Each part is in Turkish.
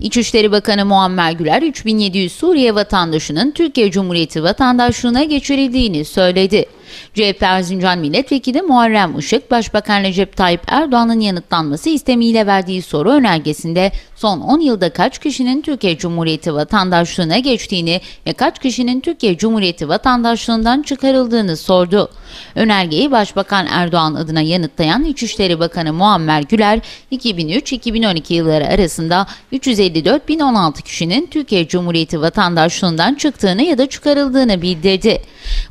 İçişleri Bakanı Muammer Güler, 3700 Suriye vatandaşının Türkiye Cumhuriyeti vatandaşlığına geçirildiğini söyledi. CHP Erzincan Milletvekili Muharrem Işık, Başbakan Recep Tayyip Erdoğan'ın yanıtlanması istemiyle verdiği soru önergesinde son 10 yılda kaç kişinin Türkiye Cumhuriyeti vatandaşlığına geçtiğini ve kaç kişinin Türkiye Cumhuriyeti vatandaşlığından çıkarıldığını sordu. Önergeyi Başbakan Erdoğan adına yanıtlayan İçişleri Bakanı Muammer Güler, 2003-2012 yılları arasında 354.016 kişinin Türkiye Cumhuriyeti vatandaşlığından çıktığını ya da çıkarıldığını bildirdi.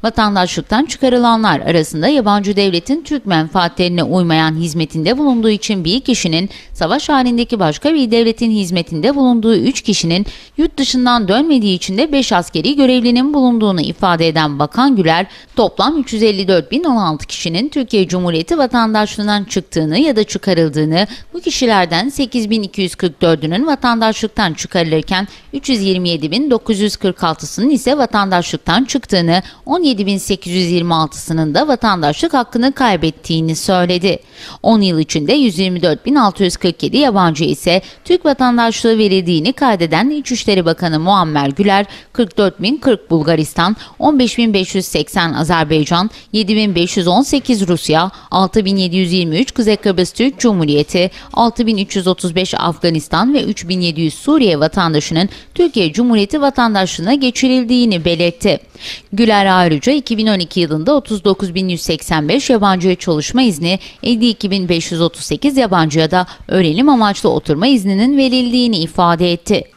Vatandaşlıktan çıkarılanlar arasında yabancı devletin Türk menfaatlerine uymayan hizmetinde bulunduğu için bir kişinin, savaş halindeki başka bir devletin hizmetinde bulunduğu 3 kişinin, yurt dışından dönmediği için de 5 askeri görevlinin bulunduğunu ifade eden Bakan Güler, toplam 354.016 kişinin Türkiye Cumhuriyeti vatandaşlığından çıktığını ya da çıkarıldığını, bu kişilerden 8.244'ünün vatandaşlıktan çıkarılırken 327.946'sının ise vatandaşlıktan çıktığını, 17.826'sının da vatandaşlık hakkını kaybettiğini söyledi. 10 yıl içinde 124.647 yabancı ise Türk vatandaşlığı verildiğini kaydeden İçişleri Bakanı Muammer Güler, 44.040 Bulgaristan, 15.580 Azerbaycan, 7.518 Rusya, 6.723 Kuzey Kıbrıs Türk Cumhuriyeti, 6.335 Afganistan ve 3.700 Suriye vatandaşının Türkiye Cumhuriyeti vatandaşlığına geçirildiğini belirtti. Güler ayrıca 2012 yılında 39.185 yabancıya çalışma izni, 52.538 yabancıya da öğrenim amaçlı oturma izninin verildiğini ifade etti.